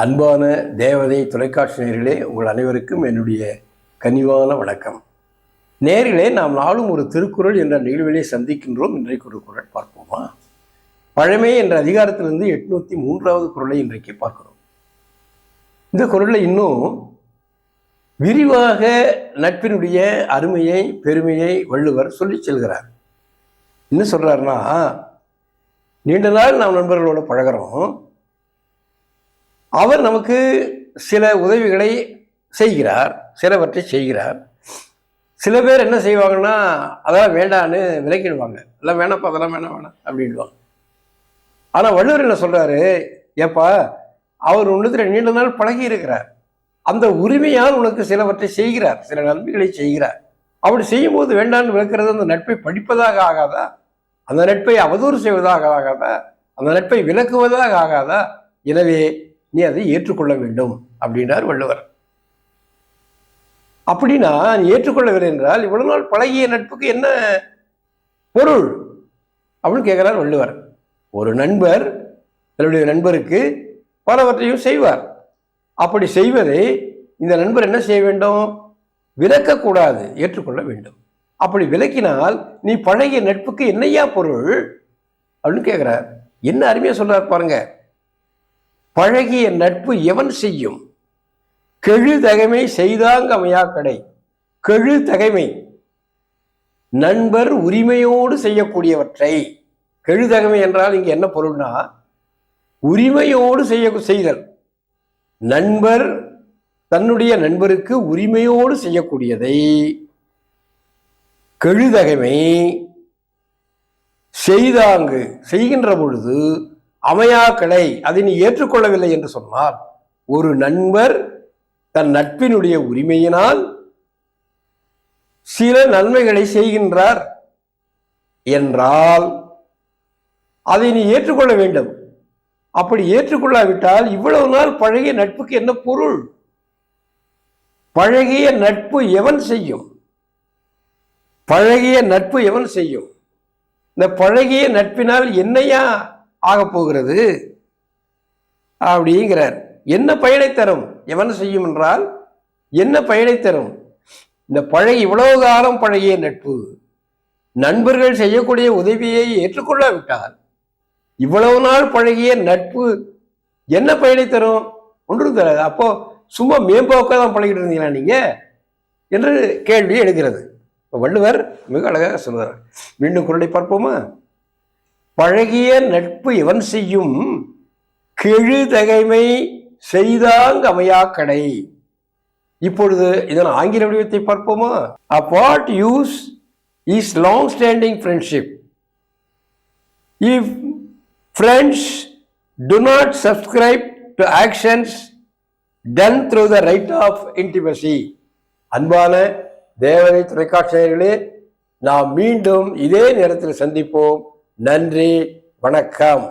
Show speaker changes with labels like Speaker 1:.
Speaker 1: அன்பான தேவதை தொலைக்காட்சி நேரிலே உங்கள் அனைவருக்கும் என்னுடைய கனிவான வணக்கம். நேரிலே நாம் நாளும் ஒரு திருக்குறள் என்ற நிகழ்விலே சந்திக்கின்றோம். இன்றைக்கு ஒரு குரல் பார்ப்போமா? பழமை என்ற அதிகாரத்திலிருந்து எட்நூத்தி மூன்றாவது குரலை இன்றைக்கு பார்க்கிறோம். இந்த குரலில் இன்னும் விரிவாக நட்பினுடைய அருமையை பெருமையை வள்ளுவர் சொல்லி செல்கிறார். என்ன சொல்கிறாருன்னா நீண்ட நாள் நாம் நண்பர்களோட பழகுறோம். அவர் நமக்கு சில உதவிகளை செய்கிறார் சிலவற்றை செய்கிறார். சில பேர் என்ன செய்வாங்கன்னா அதெல்லாம் வேண்டான்னு விலக்கிடுவாங்க. எல்லாம் வேணாப்பா அதெல்லாம் வேணாம் வேணாம் அப்படின்வாங்க ஆனால் வள்ளுவர் என்ன சொல்கிறாரு ஏப்பா அவர் உன்னத்தில் நீண்ட நாள் பழகி இருக்கிறார். அந்த உரிமையால் உனக்கு சிலவற்றை செய்கிறார் சில நன்மைகளை செய்கிறார். அப்படி செய்யும்போது வேண்டான்னு விளக்கிறது அந்த நட்பை படிப்பதாக ஆகாதா? அந்த நட்பை அவதூறு செய்வதாக ஆகாதா? அந்த நட்பை விளக்குவதாக ஆகாதா? எனவே நீ அதை ஏற்றுக்கொள்ள வேண்டும் அப்படின்றார் வள்ளுவர். அப்படின்னா நீ ஏற்றுக்கொள்ளவில்லை என்றால் இவ்வளவு நாள் பழகிய நட்புக்கு என்ன பொருள்? அப்படின்னு கேட்கிறார் வள்ளுவர். ஒரு நண்பர் தன்னுடைய நண்பருக்கு பலவற்றையும் செய்வார். அப்படி செய்வதை இந்த நண்பர் என்ன செய்ய வேண்டும்? விலக்கக்கூடாது ஏற்றுக்கொள்ள வேண்டும். அப்படி விலக்கினால் நீ பழகிய நட்புக்கு என்னையா பொருள்? அப்படின்னு கேட்குறார். என்ன அருமையாக சொல்றார் பாருங்க. பழகிய நட்பு எவன் செய்யும்? கெழு தகைமை செய்தாங்க அமையா கடை. கெழு தகைமை. நண்பர் உரிமையோடு செய்யக்கூடியவற்றை. கெழுதகமை என்றால் இங்கே என்ன பொருள்னா உரிமையோடு செய்ய செய்தல். நண்பர் தன்னுடைய நண்பருக்கு உரிமையோடு செய்யக்கூடியதை. கெழுதகைமை செய்தாங்கு செய்கின்ற பொழுது அமையா கிளை அதை நீ ஏற்றுக்கொள்ளவில்லை என்று சொன்னால் ஒரு நண்பர் தன் நட்பினுடைய உரிமையினால் சில நன்மைகளை செய்கின்றார் என்றால் அதை நீ ஏற்றுக்கொள்ள வேண்டும். அப்படி ஏற்றுக்கொள்ளாவிட்டால் இவ்வளவு நாள் பழகிய நட்புக்கு என்ன பொருள்? பழகிய நட்பு எவன் செய்யும்? பழகிய நட்பு எவன் செய்யும்? இந்த பழகிய நட்பினால் என்னையா ஆகப் போகிறது அப்படிங்கிறார். என்ன பயனை தரும்? எவன் செய்யும் என்றால் என்ன பயனை தரும்? இந்த பழைய இவ்வளவு காலம் பழகிய நட்பு. நண்பர்கள் செய்யக்கூடிய உதவியை ஏற்றுக்கொள்ளாவிட்டால் இவ்வளவு நாள் பழகிய நட்பு என்ன பயனை தரும்? ஒன்றும் தராது. அப்போ சும்மா மேம்போக்காக தான் பழகிட்டு இருந்தீங்களா நீங்க? என்று கேள்வி எழுகிறது. வள்ளுவர் மிக அழகாக சொல்றார். மீண்டும் குரலை பார்ப்போமா? பழகிய நட்பு எவன் செய்யும். கெழுதகைமை செய்தாங்கமையா கடை இப்பொழுது இதன் ஆங்கில வடிவத்தை பார்ப்போமா? அ what use is long standing friendship if friends do not subscribe to actions done through the right of intimacy அன்பான தேவதை தொலைக்காட்சியர்களே நாம் மீண்டும் இதே நேரத்தில் சந்திப்போம். நன்றி வணக்கம்.